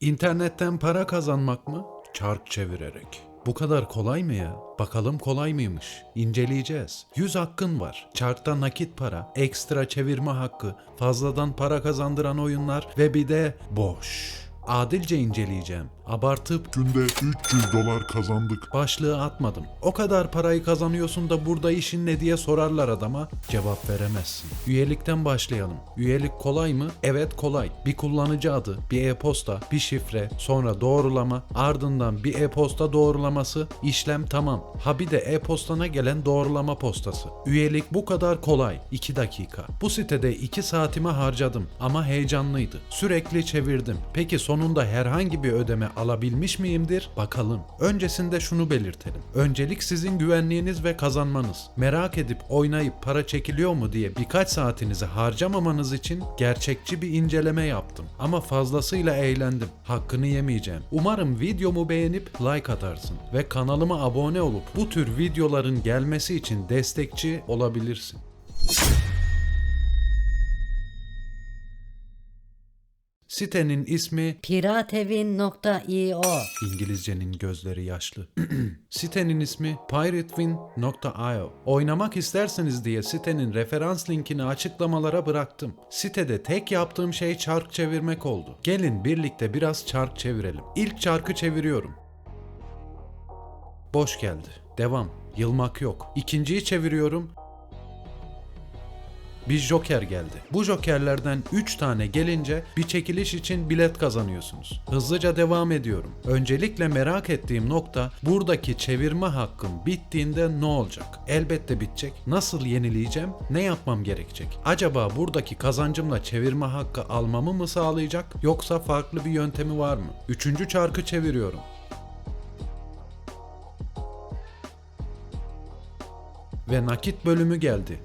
İnternetten para kazanmak mı? Çark çevirerek. Bu kadar kolay mı ya? Bakalım kolay mıymış? İnceleyeceğiz. 100 hakkın var. Çarkta nakit para, ekstra çevirme hakkı, fazladan para kazandıran oyunlar ve bir de boş. Adilce inceleyeceğim. Abartıp Günde 300 dolar kazandık. başlığı atmadım. O kadar parayı kazanıyorsun da burada işin ne diye sorarlar adama. Cevap veremezsin. Üyelikten başlayalım. Üyelik kolay mı? Evet kolay. Bir kullanıcı adı, bir e-posta, bir şifre, sonra doğrulama, ardından bir e-posta doğrulaması, işlem tamam. Ha bir de e-postana gelen doğrulama postası. Üyelik bu kadar kolay. 2 dakika. Bu sitede 2 saatimi harcadım ama heyecanlıydı. Sürekli çevirdim. Peki sonunda herhangi bir ödeme alabilmiş miyimdir? Bakalım. Öncesinde şunu belirtelim. Öncelik sizin güvenliğiniz ve kazanmanız. Merak edip oynayıp para çekiliyor mu diye birkaç saatinizi harcamamanız için gerçekçi bir inceleme yaptım. Ama fazlasıyla eğlendim. Hakkını yemeyeceğim. Umarım videomu beğenip like atarsın ve kanalıma abone olup bu tür videoların gelmesi için destekçi olabilirsin. Sitenin ismi Piratevin.io İngilizcenin gözleri yaşlı. sitenin ismi piratewin.io. Oynamak isterseniz diye sitenin referans linkini açıklamalara bıraktım. Sitede tek yaptığım şey çark çevirmek oldu. Gelin birlikte biraz çark çevirelim. İlk çarkı çeviriyorum. Boş geldi. Devam. Yılmak yok. İkinciyi çeviriyorum. Bir joker geldi. Bu jokerlerden 3 tane gelince bir çekiliş için bilet kazanıyorsunuz. Hızlıca devam ediyorum. Öncelikle merak ettiğim nokta buradaki çevirme hakkım bittiğinde ne olacak? Elbette bitecek. Nasıl yenileyeceğim? Ne yapmam gerekecek? Acaba buradaki kazancımla çevirme hakkı almamı mı sağlayacak yoksa farklı bir yöntemi var mı? Üçüncü çarkı çeviriyorum. Ve nakit bölümü geldi.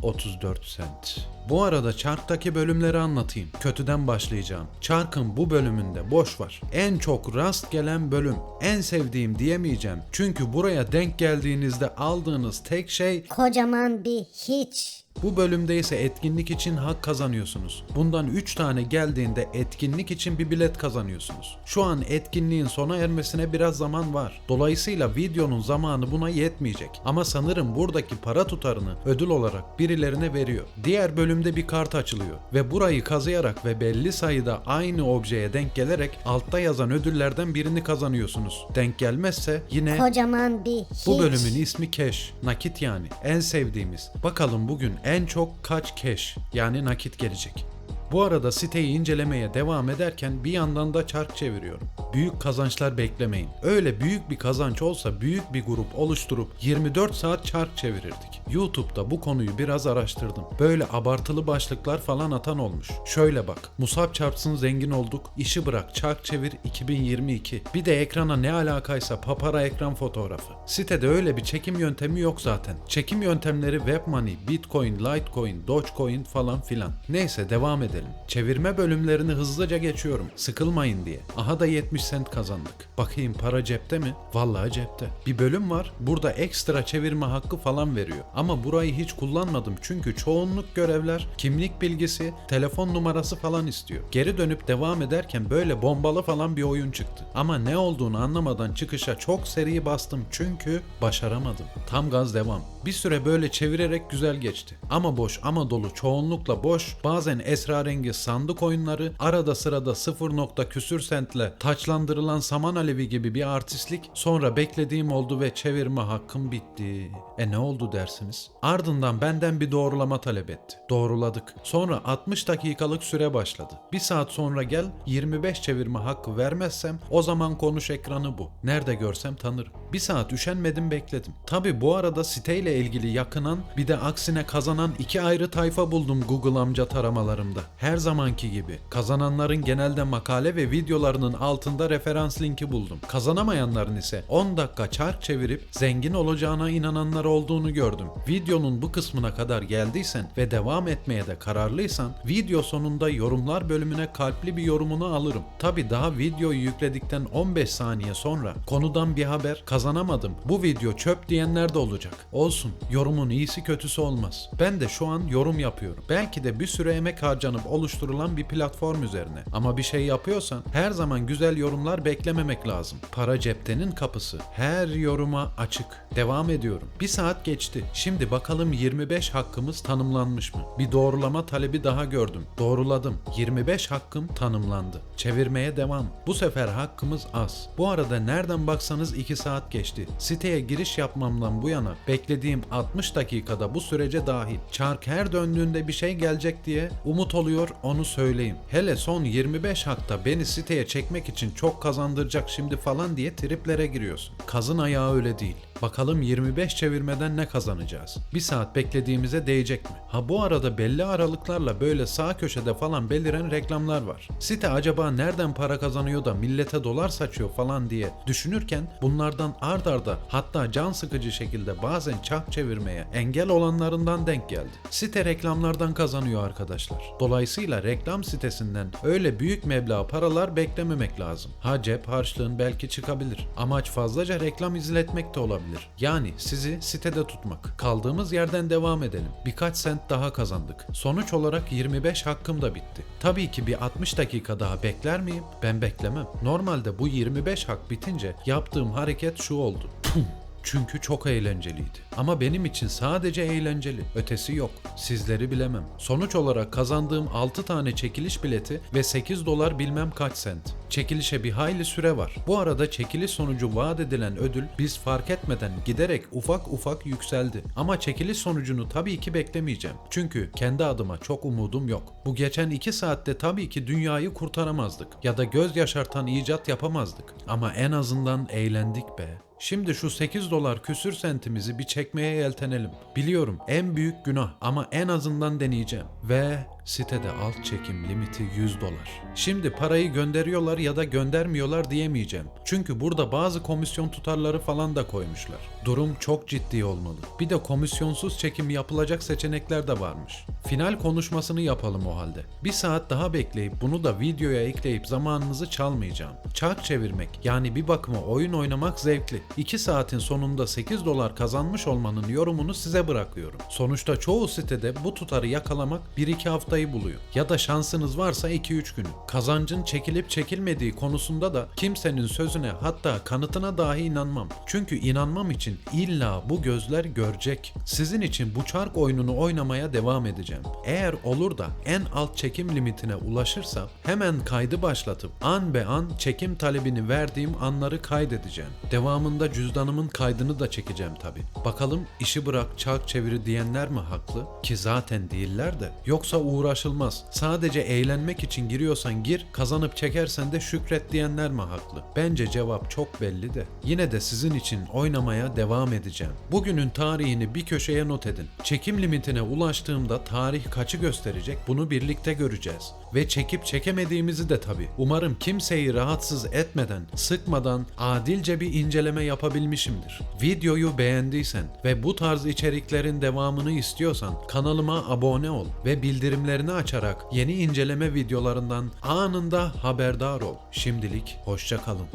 34 sent. Bu arada çarktaki bölümleri anlatayım. Kötüden başlayacağım. Çarkın bu bölümünde boş var. En çok rast gelen bölüm. En sevdiğim diyemeyeceğim. Çünkü buraya denk geldiğinizde aldığınız tek şey Kocaman bir hiç. bu bölümde ise etkinlik için hak kazanıyorsunuz. Bundan 3 tane geldiğinde etkinlik için bir bilet kazanıyorsunuz. Şu an etkinliğin sona ermesine biraz zaman var. Dolayısıyla videonun zamanı buna yetmeyecek. Ama sanırım buradaki para tutarını ödül olarak birilerine veriyor. Diğer bölümde bir kart açılıyor ve burayı kazıyarak ve belli sayıda aynı objeye denk gelerek altta yazan ödüllerden birini kazanıyorsunuz. Denk gelmezse yine Kocaman bir hiç. bu bölümün ismi cash, nakit yani. En sevdiğimiz. Bakalım bugün en çok kaç cash yani nakit gelecek. Bu arada siteyi incelemeye devam ederken bir yandan da çark çeviriyorum. Büyük kazançlar beklemeyin. Öyle büyük bir kazanç olsa büyük bir grup oluşturup 24 saat çark çevirirdik. YouTube'da bu konuyu biraz araştırdım. Böyle abartılı başlıklar falan atan olmuş. Şöyle bak. Musab çarpsın zengin olduk. işi bırak çark çevir 2022. Bir de ekrana ne alakaysa papara ekran fotoğrafı. Sitede öyle bir çekim yöntemi yok zaten. Çekim yöntemleri Webmoney, Bitcoin, Litecoin, Dogecoin falan filan. Neyse devam edelim. Çevirme bölümlerini hızlıca geçiyorum. Sıkılmayın diye. Aha da 70 sent kazandık. Bakayım para cepte mi? Vallahi cepte. Bir bölüm var. Burada ekstra çevirme hakkı falan veriyor. Ama burayı hiç kullanmadım çünkü çoğunluk görevler kimlik bilgisi, telefon numarası falan istiyor. Geri dönüp devam ederken böyle bombalı falan bir oyun çıktı. Ama ne olduğunu anlamadan çıkışa çok seri bastım çünkü başaramadım. Tam gaz devam. Bir süre böyle çevirerek güzel geçti. Ama boş ama dolu çoğunlukla boş bazen esrarengiz sandık oyunları arada sırada 0 nokta küsür sentle taçlandırılan saman alevi gibi bir artistlik sonra beklediğim oldu ve çevirme hakkım bitti. E ne oldu dersiniz? Ardından benden bir doğrulama talep etti. Doğruladık. Sonra 60 dakikalık süre başladı. Bir saat sonra gel 25 çevirme hakkı vermezsem o zaman konuş ekranı bu. Nerede görsem tanırım. Bir saat üşenmedim bekledim. Tabi bu arada siteyle ilgili yakınan bir de aksine kazanan iki ayrı tayfa buldum Google amca taramalarımda. Her zamanki gibi. Kazananların genelde makale ve videolarının altında referans linki buldum. Kazanamayanların ise 10 dakika çark çevirip zengin olacağına inananlar olduğunu gördüm. Videonun bu kısmına kadar geldiysen ve devam etmeye de kararlıysan video sonunda yorumlar bölümüne kalpli bir yorumunu alırım. Tabi daha videoyu yükledikten 15 saniye sonra konudan bir haber kazanamadım. Bu video çöp diyenler de olacak. Olsun. Yorumun iyisi kötüsü olmaz. Ben de şu an yorum yapıyorum. Belki de bir süre emek harcanıp oluşturulan bir platform üzerine. Ama bir şey yapıyorsan her zaman güzel yorumlar beklememek lazım. Para ceptenin kapısı. Her yoruma açık. Devam ediyorum. Bir saat geçti. Şimdi bakalım 25 hakkımız tanımlanmış mı? Bir doğrulama talebi daha gördüm. Doğruladım. 25 hakkım tanımlandı. Çevirmeye devam. Bu sefer hakkımız az. Bu arada nereden baksanız 2 saat geçti. Siteye giriş yapmamdan bu yana beklediğim 60 dakikada bu sürece dahil. Çark her döndüğünde bir şey gelecek diye umut oluyor onu söyleyeyim. Hele son 25 hakta beni siteye çekmek için çok kazandıracak şimdi falan diye triplere giriyorsun. Kazın ayağı öyle değil. Bakalım 25 çevirmeden ne kazanacağız? Bir saat beklediğimize değecek mi? Ha bu arada belli aralıklarla böyle sağ köşede falan beliren reklamlar var. Site acaba nereden para kazanıyor da millete dolar saçıyor falan diye düşünürken bunlardan ard arda hatta can sıkıcı şekilde bazen çark çevirmeye engel olanlarından denk geldi. Site reklamlardan kazanıyor arkadaşlar. Dolayısıyla reklam sitesinden öyle büyük meblağ paralar beklememek lazım. Ha cep harçlığın belki çıkabilir. Amaç fazlaca reklam izletmek de olabilir. Yani sizi sitede tutmak. Kaldığımız yerden devam edelim. Birkaç sent daha kazandık. Sonuç olarak 25 hakkım da bitti. Tabii ki bir 60 dakika daha bekler miyim? Ben beklemem. Normalde bu 25 hak bitince yaptığım hareket şu oldu. Pum! Çünkü çok eğlenceliydi. Ama benim için sadece eğlenceli. Ötesi yok. Sizleri bilemem. Sonuç olarak kazandığım 6 tane çekiliş bileti ve 8 dolar bilmem kaç sent. Çekilişe bir hayli süre var. Bu arada çekiliş sonucu vaat edilen ödül biz fark etmeden giderek ufak ufak yükseldi. Ama çekiliş sonucunu tabii ki beklemeyeceğim. Çünkü kendi adıma çok umudum yok. Bu geçen 2 saatte tabii ki dünyayı kurtaramazdık. Ya da göz yaşartan icat yapamazdık. Ama en azından eğlendik be. Şimdi şu 8 dolar küsür sentimizi bir çekmeye yeltenelim. Biliyorum en büyük günah ama en azından deneyeceğim. Ve sitede alt çekim limiti 100 dolar. Şimdi parayı gönderiyorlar ya da göndermiyorlar diyemeyeceğim. Çünkü burada bazı komisyon tutarları falan da koymuşlar. Durum çok ciddi olmalı. Bir de komisyonsuz çekim yapılacak seçenekler de varmış. Final konuşmasını yapalım o halde. Bir saat daha bekleyip bunu da videoya ekleyip zamanınızı çalmayacağım. Çark çevirmek yani bir bakıma oyun oynamak zevkli. 2 saatin sonunda 8 dolar kazanmış olmanın yorumunu size bırakıyorum. Sonuçta çoğu sitede bu tutarı yakalamak 1-2 haftayı buluyor. Ya da şansınız varsa 2-3 günü. Kazancın çekilip çekilmediği konusunda da kimsenin sözüne hatta kanıtına dahi inanmam. Çünkü inanmam için illa bu gözler görecek. Sizin için bu çark oyununu oynamaya devam edeceğim. Eğer olur da en alt çekim limitine ulaşırsam hemen kaydı başlatıp an be an çekim talebini verdiğim anları kaydedeceğim. Devamında cüzdanımın kaydını da çekeceğim tabi. Bakalım işi bırak çark çeviri diyenler mi haklı? Ki zaten değiller de. Yoksa uğraşılmaz. Sadece eğlenmek için giriyorsan gir, kazanıp çekersen de şükret diyenler mi haklı? Bence cevap çok belli de. Yine de sizin için oynamaya devam edeceğim. Bugünün tarihini bir köşeye not edin. Çekim limitine ulaştığımda tarih kaçı gösterecek bunu birlikte göreceğiz. Ve çekip çekemediğimizi de tabi. Umarım kimseyi rahatsız etmeden, sıkmadan adilce bir inceleme yapabilmişimdir. Videoyu beğendiysen ve bu tarz içeriklerin devamını istiyorsan kanalıma abone ol ve bildirimlerini açarak yeni inceleme videolarından anında haberdar ol. Şimdilik hoşça kalın.